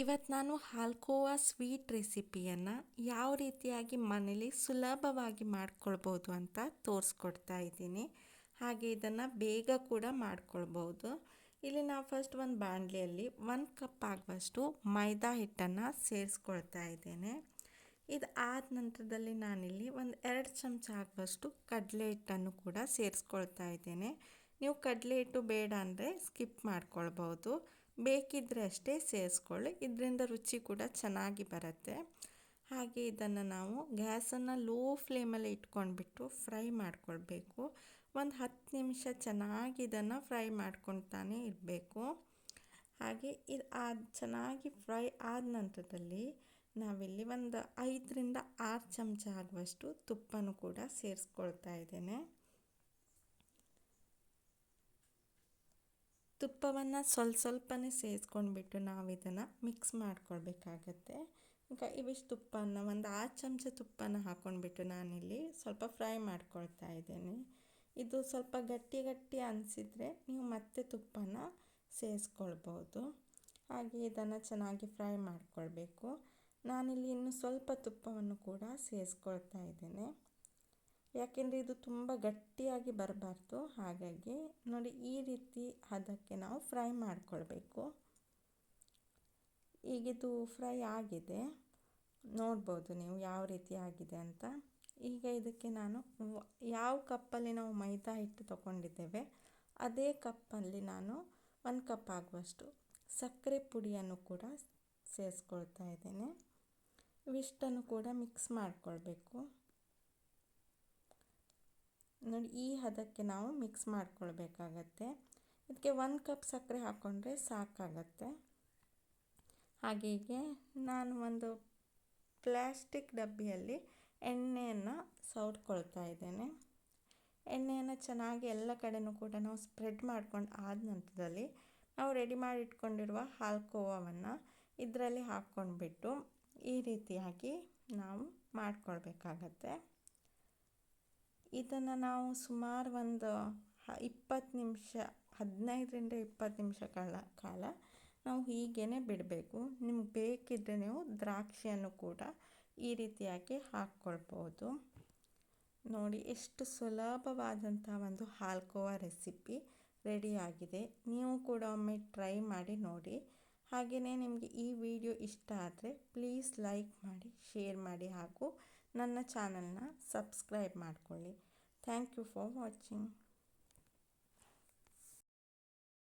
ಇವತ್ತು ನಾನು ಹಾಲ್ಕೋವಾ ಸ್ವೀಟ್ ರೆಸಿಪಿಯನ್ನು ಯಾವ ರೀತಿಯಾಗಿ ಮನೇಲಿ ಸುಲಭವಾಗಿ ಮಾಡ್ಕೊಳ್ಬೋದು ಅಂತ ತೋರಿಸ್ಕೊಡ್ತಾ ಇದ್ದೀನಿ. ಹಾಗೆ ಇದನ್ನು ಬೇಗ ಕೂಡ ಮಾಡ್ಕೊಳ್ಬೋದು. ಇಲ್ಲಿ ನಾವು ಫಸ್ಟ್ ಒಂದು ಬಾಣಲಿಯಲ್ಲಿ ಒಂದು ಕಪ್ ಆಗುವಷ್ಟು ಮೈದಾ ಹಿಟ್ಟನ್ನು ಸೇರಿಸ್ಕೊಳ್ತಾ ಇದ್ದೇನೆ. ಇದು ಆದ ನಂತರದಲ್ಲಿ ನಾನಿಲ್ಲಿ ಒಂದು ಎರಡು ಚಮಚ ಆಗುವಷ್ಟು ಕಡಲೆ ಹಿಟ್ಟನ್ನು ಕೂಡ ಸೇರಿಸ್ಕೊಳ್ತಾ ಇದ್ದೇನೆ. ನೀವು ಕಡಲೆ ಹಿಟ್ಟು ಬೇಡ ಅಂದರೆ ಸ್ಕಿಪ್ ಮಾಡ್ಕೊಳ್ಬೋದು ಬೇಕಿದ್ದರೆ ಅಷ್ಟೇ ಸೇರಿಸ್ಕೊಳ್ಳಿ. ಇದರಿಂದ ರುಚಿ ಕೂಡ ಚೆನ್ನಾಗಿ ಬರುತ್ತೆ. ಹಾಗೆ ಇದನ್ನು ನಾವು ಗ್ಯಾಸನ್ನು ಲೋ ಫ್ಲೇಮಲ್ಲಿ ಇಟ್ಕೊಂಡ್ಬಿಟ್ಟು ಫ್ರೈ ಮಾಡ್ಕೊಳ್ಬೇಕು. ಒಂದು ಹತ್ತು ನಿಮಿಷ ಚೆನ್ನಾಗಿ ಇದನ್ನು ಫ್ರೈ ಮಾಡ್ಕೊತಾನೆ ಇರಬೇಕು ಹಾಗೆ ಇದು ಆದ ಚೆನ್ನಾಗಿ ಫ್ರೈ ಆದ ನಂತರದಲ್ಲಿ ನಾವಿಲ್ಲಿ ಒಂದು ಐದರಿಂದ ಆರು ಚಮಚ ಆಗುವಷ್ಟು ತುಪ್ಪನೂ ಕೂಡ ಸೇರಿಸ್ಕೊಳ್ತಾ ಇದ್ದೇನೆ. ತುಪ್ಪವನ್ನು ಸ್ವಲ್ಪ ಸ್ವಲ್ಪನೇ ಸೇರಿಸ್ಕೊಂಡ್ಬಿಟ್ಟು ನಾವು ಇದನ್ನು ಮಿಕ್ಸ್ ಮಾಡ್ಕೊಳ್ಬೇಕಾಗತ್ತೆ. ಈಗ ಇವಿಷ್ಟು ತುಪ್ಪನ ಒಂದು ಆರು ಚಮಚ ತುಪ್ಪನ ಹಾಕ್ಕೊಂಡ್ಬಿಟ್ಟು ನಾನಿಲ್ಲಿ ಸ್ವಲ್ಪ ಫ್ರೈ ಮಾಡ್ಕೊಳ್ತಾ ಇದ್ದೇನೆ. ಇದು ಸ್ವಲ್ಪ ಗಟ್ಟಿ ಗಟ್ಟಿ ಅನಿಸಿದರೆ ನೀವು ಮತ್ತೆ ತುಪ್ಪನ ಸೇರಿಸ್ಕೊಳ್ಬೋದು. ಹಾಗೆ ಇದನ್ನು ಚೆನ್ನಾಗಿ ಫ್ರೈ ಮಾಡ್ಕೊಳ್ಬೇಕು. ನಾನಿಲ್ಲಿ ಇನ್ನು ಸ್ವಲ್ಪ ತುಪ್ಪವನ್ನು ಕೂಡ ಸೇರಿಸ್ಕೊಳ್ತಾ ಇದ್ದೇನೆ. ಯಾಕೆಂದರೆ ಇದು ತುಂಬ ಗಟ್ಟಿಯಾಗಿ ಬರಬಾರ್ದು. ಹಾಗಾಗಿ ನೋಡಿ ಈ ರೀತಿ ಅದಕ್ಕೆ ನಾವು ಫ್ರೈ ಮಾಡಿಕೊಳ್ಬೇಕು. ಈಗಿದು ಫ್ರೈ ಆಗಿದೆ. ನೋಡ್ಬೋದು ನೀವು ಯಾವ ರೀತಿ ಆಗಿದೆ ಅಂತ. ಈಗ ಇದಕ್ಕೆ ನಾನು ಯಾವ ಕಪ್ಪಲ್ಲಿ ನಾವು ಮೈದಾ ಹಿಟ್ಟು ತಗೊಂಡಿದ್ದೇವೆ, ಅದೇ ಕಪ್ಪಲ್ಲಿ ನಾನು ಒಂದು ಕಪ್ ಆಗುವಷ್ಟು ಸಕ್ಕರೆ ಪುಡಿಯನ್ನು ಕೂಡ ಸೇರಿಸ್ಕೊಳ್ತಾ ಇದ್ದೇನೆ. ಇವಿಷ್ಟನ್ನು ಕೂಡ ಮಿಕ್ಸ್ ಮಾಡಿಕೊಳ್ಬೇಕು. ನೋಡಿ ಈ ಹದಕ್ಕೆ ನಾವು ಮಿಕ್ಸ್ ಮಾಡ್ಕೊಳ್ಬೇಕಾಗತ್ತೆ. ಇದಕ್ಕೆ ಒಂದು ಕಪ್ ಸಕ್ಕರೆ ಹಾಕ್ಕೊಂಡ್ರೆ ಸಾಕಾಗತ್ತೆ. ಹಾಗೆ ನಾನು ಒಂದು ಪ್ಲ್ಯಾಸ್ಟಿಕ್ ಡಬ್ಬಿಯಲ್ಲಿ ಎಣ್ಣೆಯನ್ನು ಸವರ್ಕೊಳ್ತಾ ಇದ್ದೇನೆ. ಎಣ್ಣೆಯನ್ನು ಚೆನ್ನಾಗಿ ಎಲ್ಲ ಕಡೆಯೂ ಕೂಡ ನಾವು ಸ್ಪ್ರೆಡ್ ಮಾಡ್ಕೊಂಡು ಆದ ನಂತರದಲ್ಲಿ ನಾವು ರೆಡಿ ಮಾಡಿ ಇಟ್ಕೊಂಡಿರುವ ಹಾಲ್ಕೋವವನ್ನು ಇದರಲ್ಲಿ ಹಾಕ್ಕೊಂಡ್ಬಿಟ್ಟು ಈ ರೀತಿಯಾಗಿ ನಾವು ಮಾಡ್ಕೊಳ್ಬೇಕಾಗತ್ತೆ. ಇದನ್ನು ನಾವು ಸುಮಾರು ಒಂದು ಇಪ್ಪತ್ತು ನಿಮಿಷ, ಹದಿನೈದರಿಂದ ಇಪ್ಪತ್ತು ನಿಮಿಷ ಕಾಲ ಕಾಲ ನಾವು ಹೀಗೇ ಬಿಡಬೇಕು. ನಿಮ್ಗೆ ಬೇಕಿದ್ದರೆ ನೀವು ದ್ರಾಕ್ಷಿಯನ್ನು ಕೂಡ ಈ ರೀತಿಯಾಗಿ ಹಾಕ್ಕೊಳ್ಬೋದು ನೋಡಿ, ಎಷ್ಟು ಸುಲಭವಾದಂಥ ಒಂದು ಹಾಲ್ಕೋವಾ ರೆಸಿಪಿ ರೆಡಿಯಾಗಿದೆ. ನೀವು ಕೂಡ ಒಮ್ಮೆ ಟ್ರೈ ಮಾಡಿ ನೋಡಿ. ಹಾಗೆಯೇ ನಿಮಗೆ ಈ ವಿಡಿಯೋ ಇಷ್ಟ ಆದರೆ ಪ್ಲೀಸ್ ಲೈಕ್ ಮಾಡಿ, ಶೇರ್ ಮಾಡಿ ಹಾಗೂ ನನ್ನ ಚಾನಲ್ನ ಸಬ್ಸ್ಕ್ರೈಬ್ ಮಾಡಿಕೊಳ್ಳಿ. Thank you for watching.